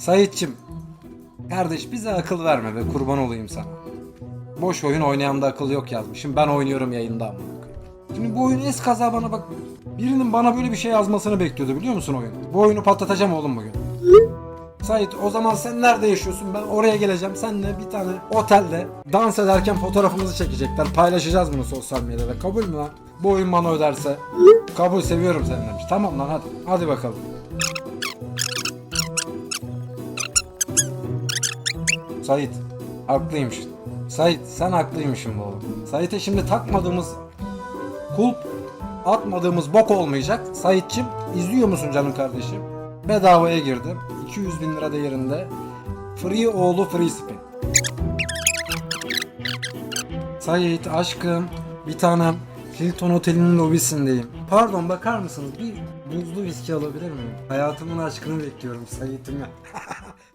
Sayitçim. Kardeş bize akıl verme be kurban olayım sana. Boş oyun oynayan akıl yok yazmışım. Ben oynuyorum yayında ama. Şimdi bu oyun es kaza bana bak. Birinin bana böyle bir şey yazmasını bekliyordu biliyor musun oyun? Bu oyunu patlatacağım oğlum bugün. Sait o zaman sen nerede yaşıyorsun? Ben oraya geleceğim. Seninle bir tane otelde dans ederken fotoğrafımızı çekecekler. Paylaşacağız bunu sosyal medyada. Kabul mü lan? Bu oyun bana öderse. Kabul seviyorum seni demiş. Tamam lan hadi. Hadi bakalım. Sait haklıymış. Sait sen haklıymışsın bu oğlum. Sait'e şimdi takmadığımız kulp atmadığımız bok olmayacak. Saitçim izliyor musun canım kardeşim? Bedavaya girdim. 200 bin lira değerinde. Free oğlu free spin. Sait aşkım bir tanem Hilton Oteli'nin lobisindeyim. Pardon bakar mısınız? Bir buzlu viski alabilir miyim? Hayatımın aşkını bekliyorum Sait'im ya.